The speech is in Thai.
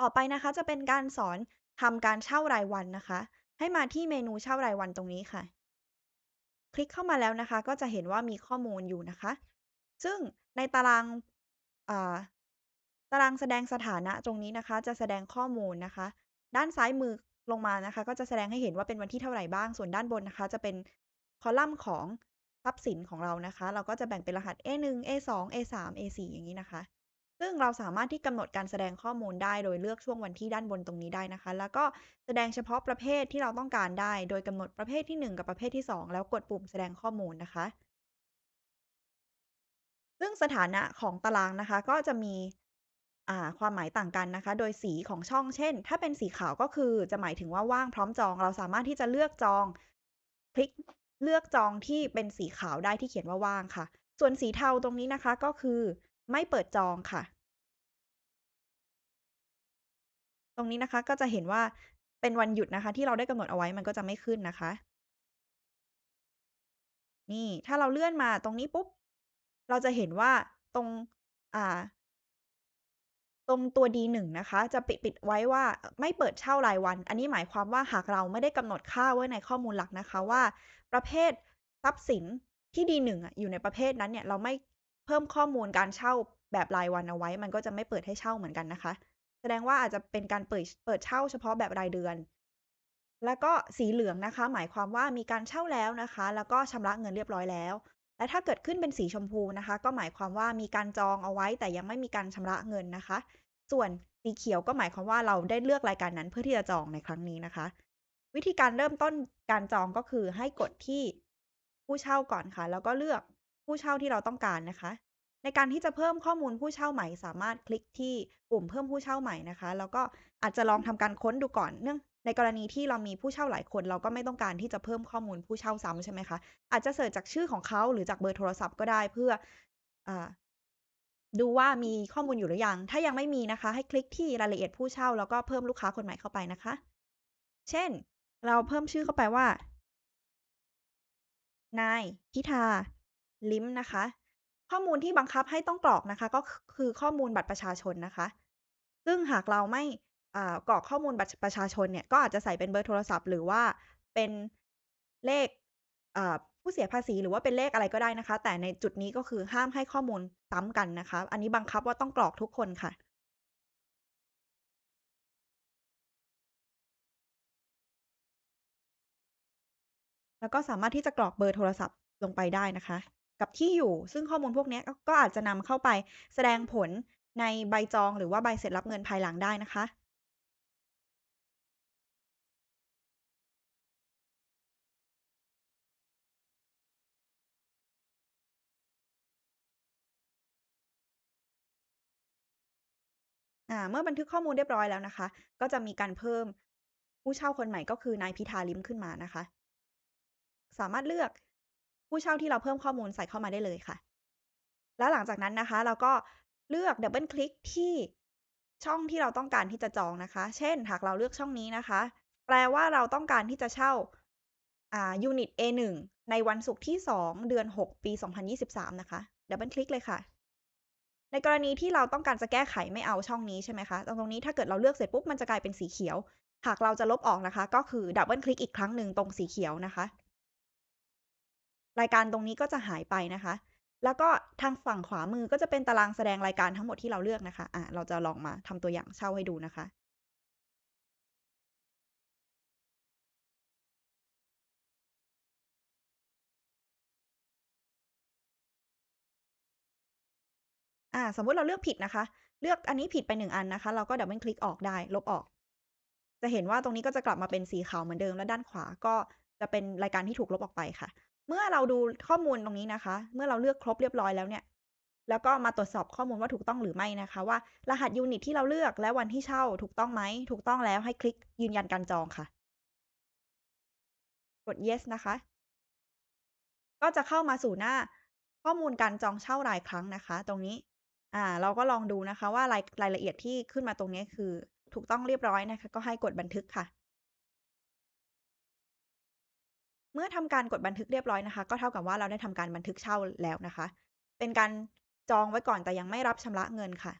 ต่อไปนะคะจะเป็นการสอนทำการเช่ารายวันนะคะ ให้มาที่เมนูเช่ารายวันตรงนี้ค่ะ คลิกเข้ามาแล้วนะคะ ก็จะเห็นว่ามีข้อมูลอยู่นะคะ ซึ่งในตารางาตารางแสดงสถานะตรงนี้นะคะ จะแสดงข้อมูลนะคะ ด้านซ้ายมือลงมานะคะ ก็จะแสดงให้เห็นว่าเป็นวันที่เท่าไหร่บ้าง ส่วนด้านบนนะคะ จะเป็นคอลัมน์ของทรัพย์สินของเรานะคะ เราก็จะแบ่งเป็นรหัส A1 A2 A3 A4 อย่างนี้นะคะ ซึ่งเราสามารถที่กำหนดการแสดงข้อมูลได้โดยเลือกช่วงวันที่ด้านบนตรงนี้ได้นะคะ แล้วก็แสดงเฉพาะประเภทที่เราต้องการได้ โดยกำหนดประเภทที่ 1 กับประเภทที่ 2 แล้วกดปุ่มแสดงข้อมูลนะคะ ซึ่งสถานะของตารางนะคะ ก็จะมีความหมายต่างกันนะคะ โดยสีของช่องเช่น ถ้าเป็นสีขาวก็คือจะหมายถึงว่าว่างพร้อมจอง เราสามารถที่จะเลือกจอง คลิกเลือกจองที่เป็นสีขาวได้ที่เขียนว่าว่างค่ะ ส่วนสีเทาตรงนี้นะคะก็คือ ไม่เปิดจองค่ะ ตรงนี้นะคะ ก็จะเห็นว่า เป็นวันหยุดนะคะ ที่เราได้กำหนดเอาไว้ มันก็จะไม่ขึ้นนะคะ นี่ ถ้าเราเลื่อนมาตรงนี้ปุ๊บ เราจะเห็นว่าตรง อ่า ตรงตัว D1 นะคะ จะปิด ปิดไว้ว่าไม่เปิดเช่ารายวัน อันนี้หมายความว่า หากเราไม่ได้กำหนดค่าไว้ในข้อมูลหลักนะคะว่า ประเภททรัพย์สินที่ D1 อะ อยู่ในประเภทนั้นเนี่ย เราไม่เพิ่มข้อมูลการเช่าแบบรายวันเอาไว้ มันก็จะไม่เปิดให้เช่าเหมือนกันนะคะ แสดงว่าอาจจะเป็นการเปิดเปิดเช่าเฉพาะแบบรายเดือน แล้วก็สีเหลืองนะคะ หมายความว่ามีการเช่าแล้วนะคะ แล้วก็ชำระเงินเรียบร้อยแล้ว และถ้าเกิดขึ้นเป็นสีชมพูนะคะ ก็หมายความว่ามีการจองเอาไว้ แต่ยังไม่มีการชำระเงินนะคะ ส่วนสีเขียวก็หมายความว่าเราได้เลือกรายการนั้นเพื่อที่จะจองในครั้งนี้นะคะ วิธีการเริ่มต้นการจองก็คือให้กดที่ผู้เช่าก่อนค่ะ แล้วก็เลือกผู้เช่าที่เราต้องการนะคะ ในการที่จะเพิ่มข้อมูลผู้เช่าใหม่ สามารถคลิกที่ปุ่มเพิ่มผู้เช่าใหม่นะคะ แล้วก็อาจจะลองทำการค้นดูก่อนเนื่องในกรณีที่เรามีผู้เช่าหลายคน เราก็ไม่ต้องการที่จะเพิ่มข้อมูลผู้เช่าซ้ำใช่ไหมคะ อาจจะเสิร์ชจากชื่อของเขาหรือจากเบอร์โทรศัพท์ก็ได้เพื่ออดูว่ามีข้อมูลอยู่หรือยัง ถ้ายังไม่มีนะคะ ให้คลิกที่รายละเอียดผู้เช่า แล้วก็เพิ่มลูกค้าคนใหม่เข้าไปนะคะ เช่น เราเพิ่มชื่อเข้าไปว่า นายพิธา ลิ้มนะคะ ข้อมูลที่บังคับให้ต้องกรอกนะคะ ก็คือข้อมูลบัตรประชาชนนะคะ ซึ่งหากเราไม่กรอกข้อมูลบัตรประชาชนเนี่ยก็อาจจะใส่เป็นเบอร์โทรศัพท์ หรือว่าเป็นเลขผู้เสียภาษีหรือว่าเป็นเลขอะไรก็ได้นะคะ แต่ในจุดนี้ก็คือห้ามให้ข้อมูลซ้ำกันนะคะ อันนี้บังคับว่าต้องกรอกทุกคนค่ะแล้วก็สามารถที่จะกรอกเบอร์โทรศัพท์ลงไปได้นะคะ กับที่อยู่ ซึ่งข้อมูลพวกนี้ก็อาจจะนำเข้าไปแสดงผลในใบจองหรือว่าใบเสร็จรับเงินภายหลังได้นะคะอ่าเมื่อบันทึกข้อมูลเรียบร้อยแล้วนะคะ ก็จะมีการเพิ่มผู้เช่าคนใหม่ก็คือนายพิธาลิมขึ้นมานะคะ สามารถเลือก ผู้เช่าที่เราเพิ่มข้อมูลใส่เข้ามาได้เลยค่ะ แล้วหลังจากนั้นนะคะ เราก็เลือกดับเบิลคลิกที่ช่องที่เราต้องการที่จะจองนะคะ เช่น หากเราเลือกช่องนี้นะคะ แปลว่าเราต้องการที่จะเช่าอ่ายูนิต A1 ในวันศุกร์ที่ 2 เดือน 6 ปี 2023 นะคะดับเบิลคลิกเลยค่ะ ในกรณีที่เราต้องการจะแก้ไขไม่เอาช่องนี้ใช่ไหมคะ ตรงตรงนี้ถ้าเกิดเราเลือกเสร็จปุ๊บมันจะกลายเป็นสีเขียว หากเราจะลบออกนะคะ ก็คือดับเบิลคลิกอีกครั้งหนึ่งตรงสีเขียวนะคะ รายการตรงนี้ก็จะหายไปนะคะ แล้วก็ทางฝั่งขวามือก็จะเป็นตารางแสดงรายการทั้งหมดที่เราเลือกนะคะ อ่าเราจะลองมาทำตัวอย่างเช่าให้ดูนะคะ อ่า สมมติเราเลือกผิดนะคะ เลือกอันนี้ผิดไป1อันนะคะ เราก็ดับเบิลคลิกออกได้ ลบออก จะเห็นว่าตรงนี้ก็จะกลับมาเป็นสีขาวเหมือนเดิม และด้านขวาก็จะเป็นรายการที่ถูกลบออกไปค่ะ เมื่อเราดูข้อมูลตรงนี้นะคะ เมื่อเราเลือกครบเรียบร้อยแล้วเนี่ย แล้วก็มาตรวจสอบข้อมูลว่าถูกต้องหรือไม่นะคะ ว่ารหัสยูนิตที่เราเลือกและวันที่เช่าถูกต้องไหม ถูกต้องแล้วให้คลิกยืนยันการจองค่ะ กด yes นะคะ ก็จะเข้ามาสู่หน้าข้อมูลการจองเช่ารายครั้งนะคะ ตรงนี้ อ่า เราก็ลองดูนะคะว่ารายรายละเอียดที่ขึ้นมาตรงนี้คือ ถูกต้องเรียบร้อยนะคะ ก็ให้กดบันทึกค่ะ เมื่อทำการกดบันทึกเรียบร้อยนะคะ ก็เท่ากับว่าเราได้ทำการบันทึกเช่าแล้วนะคะ เป็นการจองไว้ก่อนแต่ยังไม่รับชำระเงินค่ะ